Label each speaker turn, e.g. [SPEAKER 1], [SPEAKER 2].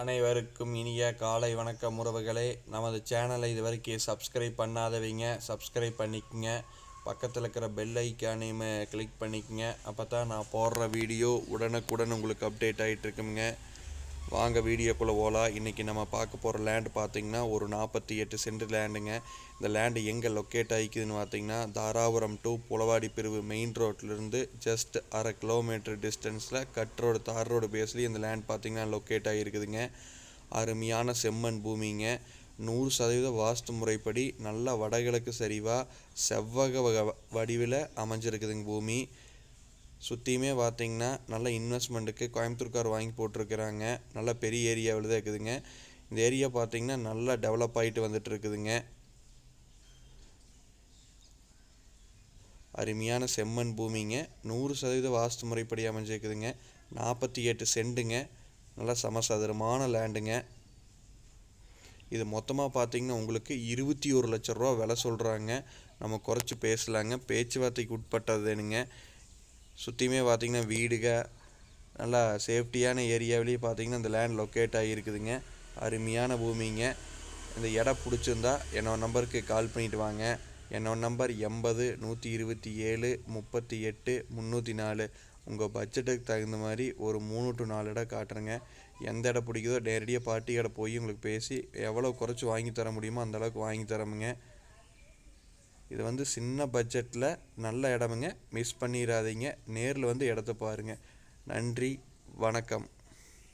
[SPEAKER 1] அனைவருக்கும் இனிய காலை வணக்கம் உறவுகளே. நமது சேனலை இது வரைக்கும் சப்ஸ்கிரைப் பண்ணாதவங்க சப்ஸ்கிரைப் பண்ணிக்கோங்க. பக்கத்தில் இருக்கிற பெல் ஐக்கானையுமே கிளிக் பண்ணிக்கங்க. அப்போ தான் நான் போடுற வீடியோ உடனுக்குடன் உங்களுக்கு அப்டேட் ஆகிட்டு இருக்குங்க வாங்க வீடியோக்குள்ளே போகலாம். இன்றைக்கி நம்ம பார்க்க போகிற லேண்டு பார்த்திங்கன்னா ஒரு நாற்பத்தி எட்டு சென்ட் லேண்டுங்க இந்த லேண்டு எங்கே லொக்கேட் ஆகிக்குதுன்னு பார்த்தீங்கன்னா தாராபுரம் டு புலவாடி பிரிவு மெயின் ரோட்லேருந்து ஜஸ்ட் அரை கிலோமீட்டர் டிஸ்டன்ஸில் கட் ரோடு தார் ரோடு பேஸ்லேயும் இந்த லேண்ட் பார்த்தீங்கன்னா லொக்கேட் ஆகிருக்குதுங்க அருமையான செம்மண் பூமிங்க. நூறு சதவீத வாஸ்து முறைப்படி நல்ல வடகிழக்கு சரிவாக செவ்வக வடிவில் அமைஞ்சிருக்குதுங்க பூமி. சுற்றியுமே பார்த்தீங்கன்னா நல்ல இன்வெஸ்ட்மெண்ட்டுக்கு கோயம்புத்தூர் கார் வாங்கி போட்டிருக்கிறாங்க. நல்ல பெரிய ஏரியாவில் தான் இருக்குதுங்க. இந்த ஏரியா பார்த்தீங்கன்னா நல்லா டெவலப் ஆகிட்டு வந்துட்டு இருக்குதுங்க. அருமையான செம்மண் பூமிங்க. நூறு சதவீத வாஸ்து முறைப்படி அமைஞ்சிருக்குதுங்க. நாற்பத்தி எட்டு சென்ட்டுங்க நல்லா சமசதுரமான லேண்டுங்க இது மொத்தமாக பார்த்தீங்கன்னா உங்களுக்கு இருபத்தி ஒரு லட்ச ரூபா விலை சொல்கிறாங்க நம்ம குறைச்சி பேசலாங்க. பேச்சுவார்த்தைக்கு உட்பட்டதுனுங்க சுற்றியுமே பார்த்தீங்கன்னா வீடுக நல்லா சேஃப்டியான ஏரியாவிலேயே பார்த்தீங்கன்னா இந்த லேண்ட் லொக்கேட் ஆகியிருக்குதுங்க. அருமையான பூமிங்க. இந்த இடம் பிடிச்சிருந்தா என்னோட நம்பருக்கு கால் பண்ணிட்டு வாங்க. என்னோட நம்பர் எண்பது நூற்றி இருபத்தி ஏழு முப்பத்தி எட்டு முந்நூற்றி நாலு. உங்கள் பட்ஜெட்டுக்கு தகுந்த மாதிரி ஒரு மூணு டு நாலு இடம் காட்டுறேங்க. எந்த இடம் பிடிக்குதோ நேரடியாக பார்ட்டி கடை போய் உங்களுக்கு பேசி எவ்வளோ குறைச்சி வாங்கி தர முடியுமோ அந்தளவுக்கு வாங்கி தரமுங்க. இது வந்து சின்ன பட்ஜெட்டில் நல்ல இடமுங்க. மிஸ் பண்ணிடாதீங்க நேரில் வந்து இடத்த பாருங்கள் நன்றி. வணக்கம்.